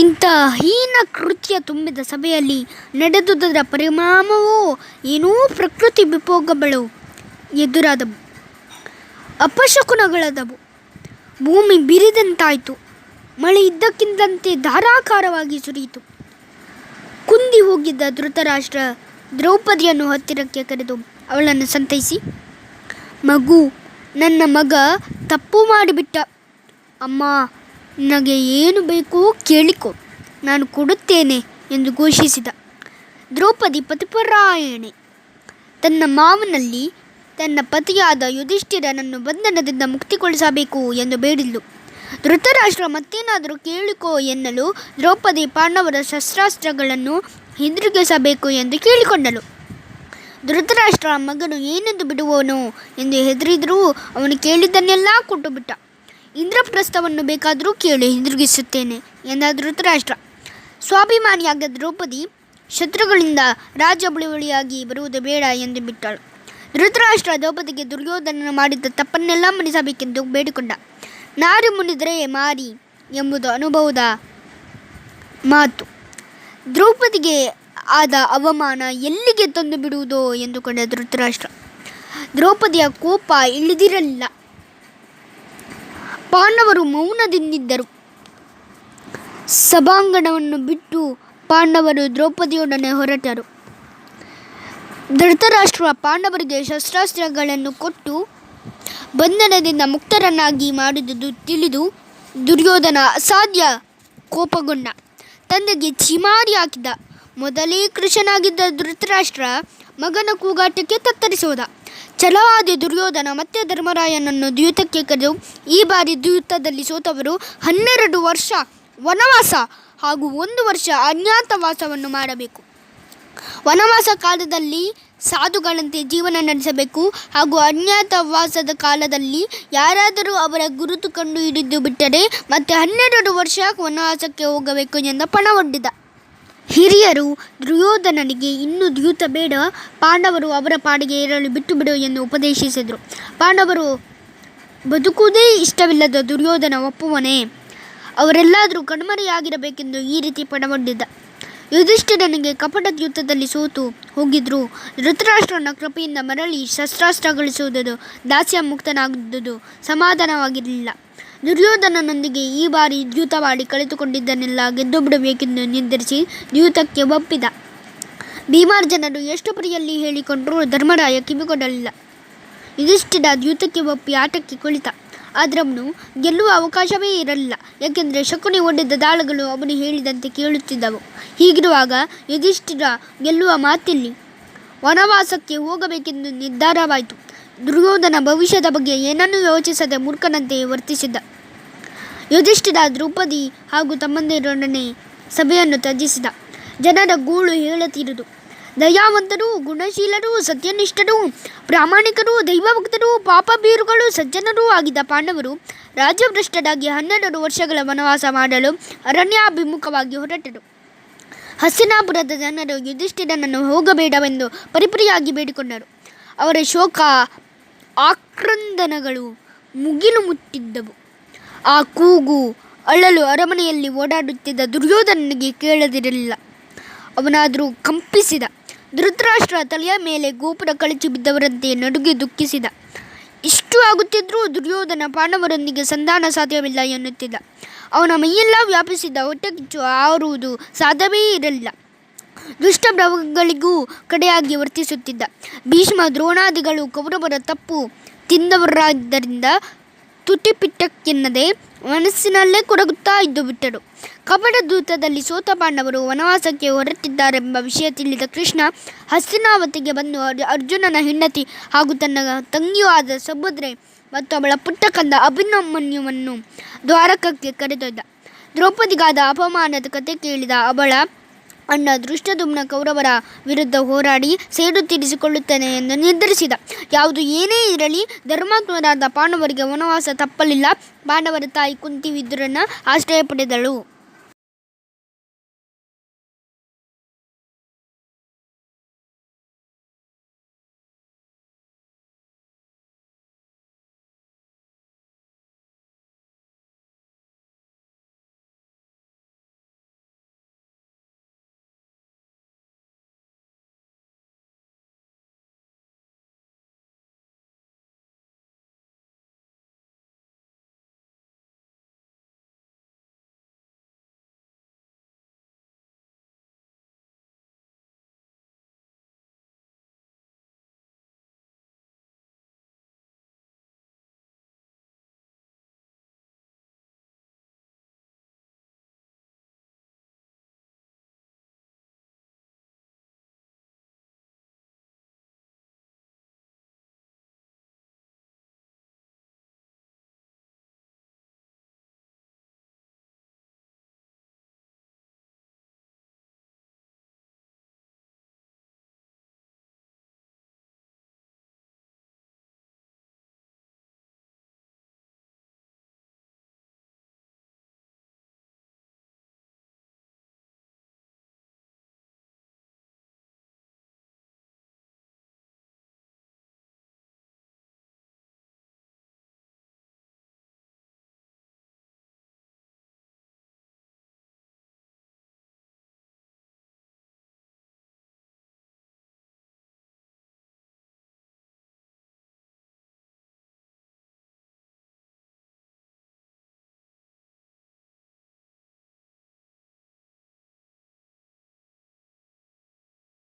ಇಂಥ ಹೀನ ಕೃತ್ಯ ತುಂಬಿದ ಸಭೆಯಲ್ಲಿ ನಡೆದುದರ ಪರಿಣಾಮವೋ ಏನೋ ಪ್ರಕೃತಿ ವಿಭೋಗಗಳು ಎದುರಾದವು. ಅಪಶಕುನಗಳಾದವು. ಭೂಮಿ ಬಿರಿದಂತಾಯಿತು. ಮಳೆ ಇದ್ದಕ್ಕಿಂತಂತೆ ಧಾರಾಕಾರವಾಗಿ ಸುರಿಯಿತು. ಕುಂದಿ ಹೋಗಿದ್ದ ಧೃತರಾಷ್ಟ್ರ ದ್ರೌಪದಿಯನ್ನು ಹತ್ತಿರಕ್ಕೆ ಕರೆದು, ಅವಳನ್ನು ಸಂತೈಸಿ. ಮಗು, ನನ್ನ ಮಗ ತಪ್ಪು ಮಾಡಿಬಿಟ್ಟ. ಅಮ್ಮ ನನಗೆ ಏನು ಬೇಕೋ ಕೇಳಿಕೊ. ನಾನು ಕೊಡುತ್ತೇನೆ ಎಂದು ಘೋಷಿಸಿದ. ದ್ರೌಪದಿ ಪತಿಪರಾಯಣೆ. ತನ್ನ ಮಾವನಲ್ಲಿ ತನ್ನ ಪತಿಯಾದ ಯುಧಿಷ್ಠಿರನನ್ನು ಬಂಧನದಿಂದ ಮುಕ್ತಿಗೊಳಿಸಬೇಕು ಎಂದು ಬೇಡಿದ್ಲು. ಧೃತರಾಷ್ಟ್ರ ಮತ್ತೇನಾದರೂ ಕೇಳಿಕೊ ಎನ್ನಲು ದ್ರೌಪದಿ ಪಾಂಡವರ ಶಸ್ತ್ರಾಸ್ತ್ರಗಳನ್ನು ಹಿಂದಿರುಗಿಸಬೇಕು ಎಂದು ಕೇಳಿಕೊಂಡಳು. ಧೃತರಾಷ್ಟ್ರ ಮಗನು ಏನೆಂದು ಬಿಡುವನು ಎಂದು ಹೆದರಿದರೂ ಅವನು ಕೇಳಿದ್ದನ್ನೆಲ್ಲ ಕೊಟ್ಟು ಬಿಟ್ಟ ಇಂದ್ರಪ್ರಸ್ಥವನ್ನು ಬೇಕಾದರೂ ಕೇಳಿ, ಹಿಂದಿರುಗಿಸುತ್ತೇನೆ ಎಂದ ಧೃತರಾಷ್ಟ್ರ ಸ್ವಾಭಿಮಾನಿಯಾದ ದ್ರೌಪದಿ ಶತ್ರುಗಳಿಂದ ರಾಜ ಬಳುವಳಿಯಾಗಿ ಬರುವುದು ಬೇಡ ಎಂದು ಬಿಟ್ಟಳು. ಧೃತರಾಷ್ಟ್ರ ದ್ರೌಪದಿಗೆ ದುರ್ಯೋಧನನು ಮಾಡಿದ್ದ ತಪ್ಪನ್ನೆಲ್ಲ ಮನಿಸಬೇಕೆಂದು ಬೇಡಿಕೊಂಡ. ನಾರಿ ಮುನಿದರೆ ಮಾರಿ ಎಂಬುದು ಅನುಭವದ ಮಾತು. ದ್ರೌಪದಿಗೆ ಆದ ಅವಮಾನ ಎಲ್ಲಿಗೆ ತಂದು ಬಿಡುವುದೋ ಎಂದುಕೊಂಡ ಧೃತರಾಷ್ಟ್ರ. ದ್ರೌಪದಿಯ ಕೋಪ ಇಳಿದಿರಲಿಲ್ಲ. ಪಾಂಡವರು ಮೌನದಿಂದಿದ್ದರು. ಸಭಾಂಗಣವನ್ನು ಬಿಟ್ಟು ಪಾಂಡವರು ದ್ರೌಪದಿಯೊಡನೆ ಹೊರಟರು. ಧೃತರಾಷ್ಟ್ರ ಪಾಂಡವರಿಗೆ ಶಸ್ತ್ರಾಸ್ತ್ರಗಳನ್ನು ಕೊಟ್ಟು ಬಂಧನದಿಂದ ಮುಕ್ತರನ್ನಾಗಿ ಮಾಡಿದುದು ತಿಳಿದು ದುರ್ಯೋಧನ ಅಸಾಧ್ಯ ಕೋಪಗೊಂಡ. ತಂದೆಗೆ ಚಿಮಾರಿ ಹಾಕಿದ. ಮೊದಲೇ ಕೃಷನಾಗಿದ್ದ ಧೃತರಾಷ್ಟ್ರ ಮಗನ ಕೂಗಾಟಕ್ಕೆ ತತ್ತರಿಸೋದ. ಛಲವಾದ ದುರ್ಯೋಧನ ಮತ್ತೆ ಧರ್ಮರಾಯನನ್ನು ದ್ಯೂತಕ್ಕೆ ಕರೆದು ಈ ಬಾರಿ ದ್ಯೂತದಲ್ಲಿ ಸೋತವರು ಹನ್ನೆರಡು ವರ್ಷ ವನವಾಸ ಹಾಗೂ ಒಂದು ವರ್ಷ ಅಜ್ಞಾತವಾಸವನ್ನು ಮಾಡಬೇಕು. ವನವಾಸ ಕಾಲದಲ್ಲಿ ಸಾಧುಗಳಂತೆ ಜೀವನ ನಡೆಸಬೇಕು ಹಾಗೂ ಅಜ್ಞಾತವಾಸದ ಕಾಲದಲ್ಲಿ ಯಾರಾದರೂ ಅವರ ಗುರುತು ಕಂಡು ಹಿಡಿದು ಬಿಟ್ಟರೆ ಮತ್ತೆ ಹನ್ನೆರಡು ವರ್ಷ ವನವಾಸಕ್ಕೆ ಹೋಗಬೇಕು ಎಂದು ಪಣವೊಡ್ಡಿದ. ಹಿರಿಯರು ದುರ್ಯೋಧನನಿಗೆ ಇನ್ನೂ ದ್ಯೂತ ಬೇಡ. ಪಾಂಡವರು ಅವರ ಪಾಡಿಗೆ ಏರಲು ಬಿಟ್ಟು ಬಿಡು ಎಂದು ಉಪದೇಶಿಸಿದರು. ಪಾಂಡವರು ಬದುಕುವುದೇ ಇಷ್ಟವಿಲ್ಲದ ದುರ್ಯೋಧನ ಒಪ್ಪುವನೇ. ಅವರೆಲ್ಲಾದರೂ ಕಣ್ಮರೆಯಾಗಿರಬೇಕೆಂದು ಈ ರೀತಿ ಪಣಗೊಂಡಿದ್ದ. ಯುಧಿಷ್ಠಿರನಿಗೆ ಕಪಟ ಯುದ್ಧದಲ್ಲಿ ಸೋತು ಹೋಗಿದ್ರು. ಧೃತರಾಷ್ಟ್ರನ ಕೃಪೆಯಿಂದ ಮರಳಿ ಶಸ್ತ್ರಾಸ್ತ್ರ ಗಳಿಸುವುದು ದಾಸ್ಯ ಮುಕ್ತನಾಗಿದ್ದುದು ಸಮಾಧಾನವಾಗಿರಲಿಲ್ಲ. ದುರ್ಯೋಧನನೊಂದಿಗೆ ಈ ಬಾರಿ ದ್ಯೂತವಾಡಿ ಕಳೆದುಕೊಂಡಿದ್ದನ್ನೆಲ್ಲ ಗೆದ್ದು ಬಿಡಬೇಕೆಂದು ನಿರ್ಧರಿಸಿ ದ್ಯೂತಕ್ಕೆ ಒಪ್ಪಿದ. ಭೀಮಾರ್ಜನರು ಎಷ್ಟು ಪರಿಯಲ್ಲಿ ಹೇಳಿಕೊಂಡರೂ ಧರ್ಮರಾಯ ಕಿವಿಗೊಡಲಿಲ್ಲ. ಯುಧಿಷ್ಠಿರ ದ್ಯೂತಕ್ಕೆ ಒಪ್ಪಿ ಆಟಕ್ಕೆ ಕುಳಿತ. ಆದರೆ ಅವನು ಗೆಲ್ಲುವ ಅವಕಾಶವೇ ಇರಲಿಲ್ಲ. ಯಾಕೆಂದರೆ ಶಕುನಿ ಒಡ್ಡಿದ್ದ ದಾಳಗಳು ಅವನು ಹೇಳಿದಂತೆ ಕೇಳುತ್ತಿದ್ದವು. ಹೀಗಿರುವಾಗ ಯುಧಿಷ್ಠಿರ ಗೆಲ್ಲುವ ಮಾತಿಲ್ಲಿ ವನವಾಸಕ್ಕೆ ಹೋಗಬೇಕೆಂದು ನಿರ್ಧಾರವಾಯಿತು. ದುರ್ಯೋಧನ ಭವಿಷ್ಯದ ಬಗ್ಗೆ ಏನನ್ನೂ ಯೋಚಿಸದೆ ಮೂರ್ಖನಂತೆ ವರ್ತಿಸಿದ್ದ. ಯುಧಿಷ್ಠಿರ ದ್ರೌಪದಿ ಹಾಗೂ ತಮ್ಮಂದಿರೊಡನೆ ಸಭೆಯನ್ನು ತ್ಯಜಿಸಿದ. ಜನರ ಗೂಳು ಹೇಳುತ್ತಿರುವುದು ದಯಾವಂತರು, ಗುಣಶೀಲರು, ಸತ್ಯನಿಷ್ಠರು, ಪ್ರಾಮಾಣಿಕರು, ದೈವಭಕ್ತರು ಪಾಪಬೀರುಗಳು ಸಜ್ಜನರೂ ಆಗಿದ್ದ ಪಾಂಡವರು ರಾಜ್ಯಭ್ರಷ್ಟರಾಗಿ ಹನ್ನೆರಡು ವರ್ಷಗಳ ವನವಾಸ ಮಾಡಲು ಅರಣ್ಯಾಭಿಮುಖವಾಗಿ ಹೊರಟರು. ಹಸ್ತಿನಾಪುರದ ಜನರು ಯುಧಿಷ್ಠಿರನನ್ನು ಹೋಗಬೇಡವೆಂದು ಪರಿಪರಿಯಾಗಿ ಬೇಡಿಕೊಂಡರು. ಅವರ ಶೋಕ ಆಕ್ರಂದನಗಳು ಮುಗಿಲು ಮುಟ್ಟಿದ್ದವು. ಆ ಕೂಗು ಅಳಲು ಅರಮನೆಯಲ್ಲಿ ಓಡಾಡುತ್ತಿದ್ದ ದುರ್ಯೋಧನನಿಗೆ ಕೇಳದಿರಲಿಲ್ಲ. ಅವನಾದರೂ ಕಂಪಿಸಿದ. ಧೃತರಾಷ್ಟ್ರ ತಲೆಯ ಮೇಲೆ ಗೋಪುರ ಕಳಚಿ ಬಿದ್ದವರಂತೆ ನಡುಗೆ ದುಃಖಿಸಿದ. ಇಷ್ಟು ಆಗುತ್ತಿದ್ದರೂ ದುರ್ಯೋಧನ ಪಾಂಡವರೊಂದಿಗೆ ಸಂಧಾನ ಸಾಧ್ಯವಿಲ್ಲ ಎನ್ನುತ್ತಿದ್ದ. ಅವನ ಮೈಯೆಲ್ಲ ವ್ಯಾಪಿಸಿದ ಹೊಟ್ಟೆಕಿಚ್ಚು ಆರುವುದು ಸಾಧ್ಯವೇ ಇರಲಿಲ್ಲ. ದುಷ್ಟಭ್ರಮಗಳಿಗೂ ಕಡೆಯಾಗಿ ವರ್ತಿಸುತ್ತಿದ್ದ. ಭೀಷ್ಮ ದ್ರೋಣಾದಿಗಳು ಕೌರವರ ತಪ್ಪು ತಿಂದವರಾದ್ದರಿಂದ ತುಟಿಪಿಟ್ಟಕ್ಕೆನ್ನದೆ ಮನಸ್ಸಿನಲ್ಲೇ ಕೊರಗುತ್ತಾ ಇದ್ದು ಬಿಟ್ಟರು. ಕಪಟದೂತದಲ್ಲಿ ಸೋತ ಪಾಂಡವರು ವನವಾಸಕ್ಕೆ ಹೊರಟಿದ್ದಾರೆಂಬ ವಿಷಯ ತಿಳಿದ ಕೃಷ್ಣ ಹಸ್ತಿನಾವತಿಗೆ ಬಂದು ಅರ್- ಅರ್ಜುನನ ಹೆಂಡತಿ ಹಾಗೂ ತನ್ನ ತಂಗಿಯೂ ಆದ ಸುಭದ್ರೆ ಮತ್ತು ಅವಳ ಪುಟ್ಟ ಕಂದ ಅಭಿನಮನ್ಯುವನ್ನು ದ್ವಾರಕಕ್ಕೆ ಕರೆದೊಯ್ದ. ದ್ರೌಪದಿಗಾದ ಅಪಮಾನದ ಕತೆ ಕೇಳಿದ ಅವಳ ಅಣ್ಣ ದೃಷ್ಟದುಮ್ನ ಕೌರವರ ವಿರುದ್ಧ ಹೋರಾಡಿ ಸೇಡು ತೀರಿಸಿಕೊಳ್ಳುತ್ತೇನೆ ಎಂದು ನಿರ್ಧರಿಸಿದ. ಯಾವುದು ಏನೇ ಇರಲಿ, ಧರ್ಮಾತ್ಮರಾದ ಪಾಂಡವರಿಗೆ ವನವಾಸ ತಪ್ಪಲಿಲ್ಲ. ಪಾಂಡವರ ತಾಯಿ ಕುಂತಿ ವಿದುರನ್ನ ಆಶ್ರಯ ಪಡೆದಳು.